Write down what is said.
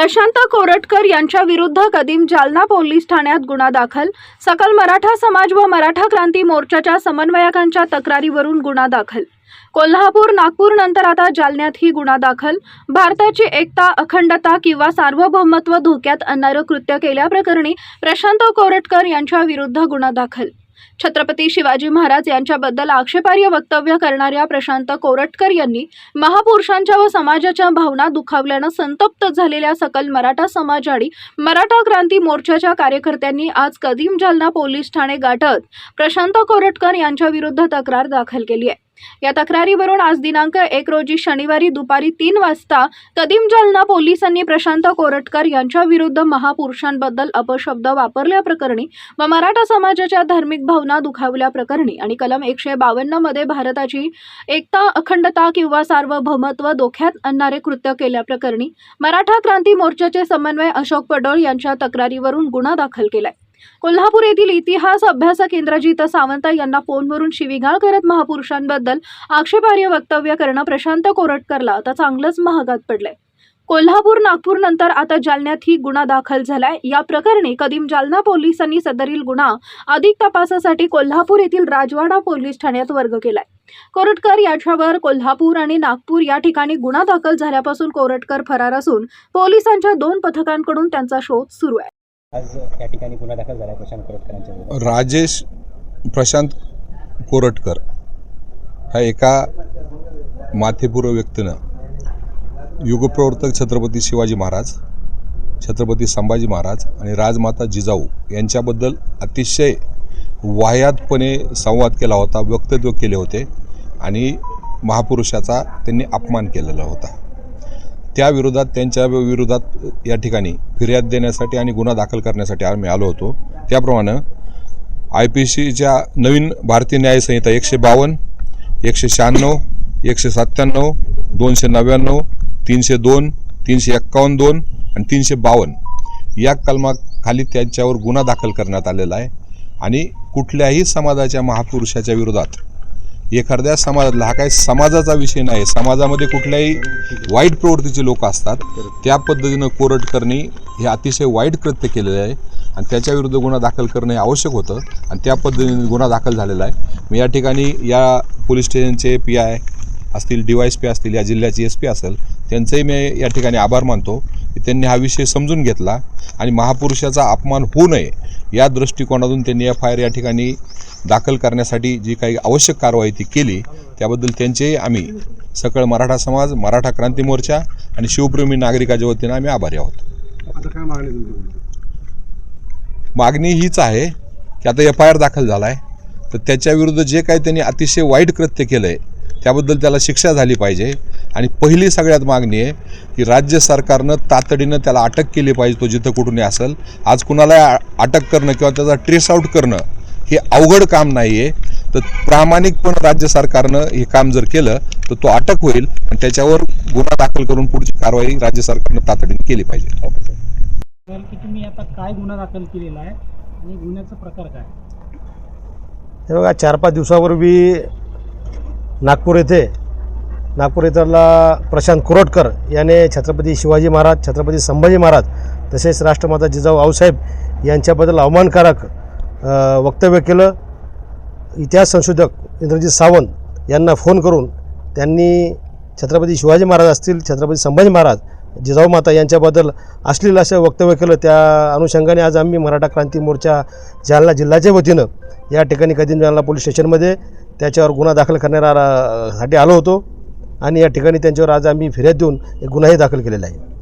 प्रशांत कोरटकर यांच्या विरुद्ध कदीम जालना पोलीस ठाण्यात गुन्हा दाखल. सकल मराठा समाज व मराठा क्रांती मोर्चाच्या समन्वयकांच्या तक्रारीवरून गुन्हा दाखल. कोल्हापूर नागपूर नंतर आता जालन्यातही गुन्हा दाखल. भारताची एकता अखंडता किंवा सार्वभौमत्व धोक्यात आणणारं कृत्य केल्याप्रकरणी प्रशांत कोरटकर यांच्या विरुद्ध गुन्हा दाखल. छत्रपती शिवाजी महाराज यांच्याबद्दल आक्षेपार्ह वक्तव्य करणाऱ्या प्रशांत कोरटकर यांनी महापुरुषांच्या व समाजाच्या भावना दुखावल्यानं संतप्त झालेल्या सकल मराठा समाज आणि मराठा क्रांती मोर्चाच्या कार्यकर्त्यांनी आज कदीम जालना पोलीस ठाणे गाठत प्रशांत कोरटकर यांच्या विरुद्ध तक्रार दाखल केली आहे. या तक्रारीवरून आज दिनांक एक रोजी शनिवारी दुपारी तीन वाजता कदीम जालना पोलिसांनी प्रशांत कोरटकर यांच्या विरुद्ध महापुरुषांबद्दल अपशब्द वापरल्याप्रकरणी व मराठा समाजाच्या धार्मिक भावना दुखावल्याप्रकरणी आणि कलम एकशे बावन्नमध्ये भारताची एकता अखंडता किंवा सार्वभौमत्व धोक्यात आणणारे कृत्य केल्याप्रकरणी मराठा क्रांती मोर्चाचे समन्वय अशोक पडोळ यांच्या तक्रारीवरून गुन्हा दाखल केलाय. कोल्हापूर येथील इतिहास अभ्यास केंद्राजीत सावंत यांना फोनवरून शिवीगाळ करत महापुरुषांबद्दल आक्षेपार्ह वक्तव्य करणं प्रशांत कोरटकरला आता चांगलंच महागात पडलंय. कोल्हापूर नागपूर नंतर आता जालन्यातही गुन्हा दाखल झालाय. या प्रकरणी कदीम जालना पोलिसांनी सदरील गुन्हा अधिक तपासासाठी कोल्हापूर येथील राजवाडा पोलीस ठाण्यात वर्ग केलाय. कोरटकर याच्यावर कोल्हापूर आणि नागपूर या ठिकाणी गुन्हा दाखल झाल्यापासून कोरटकर फरार असून पोलिसांच्या दोन पथकांकडून त्यांचा शोध सुरू आहे. आज त्या ठिकाणी गुन्हा दाखल झाला प्रशांत कोरटकरांच्या राजेश प्रशांत कोरटकर हा एका माथेपूर्व व्यक्तीनं युगप्रवर्तक छत्रपती शिवाजी महाराज छत्रपती संभाजी महाराज आणि राजमाता जिजाऊ यांच्याबद्दल अतिशय वाह्यातपणे संवाद केला होता वक्तव्य केले होते आणि महापुरुषाचा त्यांनी अपमान केलेला होता. त्या विरोधात त्यांच्या विरोधात या ठिकाणी फिर्याद देण्यासाठी आणि गुन्हा दाखल करण्यासाठी आम्ही आलो होतो. त्याप्रमाणे आय पी सीच्या नवीन भारतीय न्यायसंहिता एकशे बावन्न एकशे शहाण्णव एकशे सत्त्याण्णव दोनशे नव्याण्णव तीनशे दोन तीनशे एक्कावन्न दोन आणि तीनशे बावन्न या कलमाखाली त्यांच्यावर गुन्हा दाखल करण्यात आलेला आहे. आणि कुठल्याही समाजाच्या महापुरुषाच्या विरोधात एखाद्या समाजातला हा काही समाजाचा विषय नाही. समाजामध्ये कुठल्याही वाईट प्रवृत्तीचे लोक असतात. त्या पद्धतीनं कोरटकरनी हे अतिशय वाईट कृत्य केलेलं आहे. आणि त्याच्याविरुद्ध गुन्हा दाखल करणं हे आवश्यक होतं. आणि त्या पद्धतीने गुन्हा दाखल झालेला आहे. मी या ठिकाणी या पोलीस स्टेशनचे पी आय असतील डी वाय एस पी असतील या जिल्ह्याची एस पी असेल त्यांचंही मी या ठिकाणी आभार मानतो. की त्यांनी हा विषय समजून घेतला. आणि महापुरुषाचा अपमान होऊ नये या दृष्टिकोनातून त्यांनी एफ आय आर या ठिकाणी दाखल करण्यासाठी जी काही आवश्यक कारवाई ती केली त्याबद्दल त्यांचेही आम्ही सकळ मराठा समाज मराठा क्रांती मोर्चा आणि शिवप्रेमी नागरिकाच्या वतीनं आम्ही आभारी आहोत. मागणी हीच आहे की आता एफ आय आर दाखल झाला आहे तर त्याच्याविरुद्ध जे काही त्यांनी अतिशय वाईट कृत्य केलं आहे त्याबद्दल त्याला शिक्षा झाली पाहिजे. आणि पहिली सगळ्यात मागणी आहे की राज्य सरकारनं तातडीनं त्याला अटक केली पाहिजे तो जिथं कुठूनही असेल. आज कुणाला अटक करणं किंवा त्याचा ट्रेस आऊट करणं हे अवघड काम नाही आहे तर प्रामाणिकपणे राज्य सरकारनं हे काम जर केलं तर तो अटक होईल आणि त्याच्यावर गुन्हा दाखल करून पुढची कारवाई राज्य सरकारनं तातडीने केली पाहिजे. ओके सर तर की तुम्ही आता काय गुन्हा दाखल केलेला आहे आणि गुन्ह्याचा प्रकार काय? हे बघा चार पाच दिवसापूर्वी नागपूर येथे नागपूर येथला प्रशांत कोरटकर याने छत्रपती शिवाजी महाराज छत्रपती संभाजी महाराज तसेच राष्ट्रमाता जिजाऊ आऊसाहेब यांच्याबद्दल अवमानकारक वक्तव्य केलं. इतिहास संशोधक इंद्रजित सावंत यांना फोन करून त्यांनी छत्रपती शिवाजी महाराज असतील छत्रपती संभाजी महाराज जिजाऊ माता यांच्याबद्दल अश्लील असं वक्तव्य केलं. त्या अनुषंगाने आज आम्ही मराठा क्रांती मोर्चा जालना जिल्ह्याच्या वतीनं या ठिकाणी कदीम जालना पोलीस स्टेशनमध्ये त्याच्यावर गुन्हा दाखल करण्यासाठी आलो होतो. आणि या ठिकाणी त्यांच्यावर आज आम्ही फिर्याद देऊन एक गुन्हाही दाखल केलेला आहे.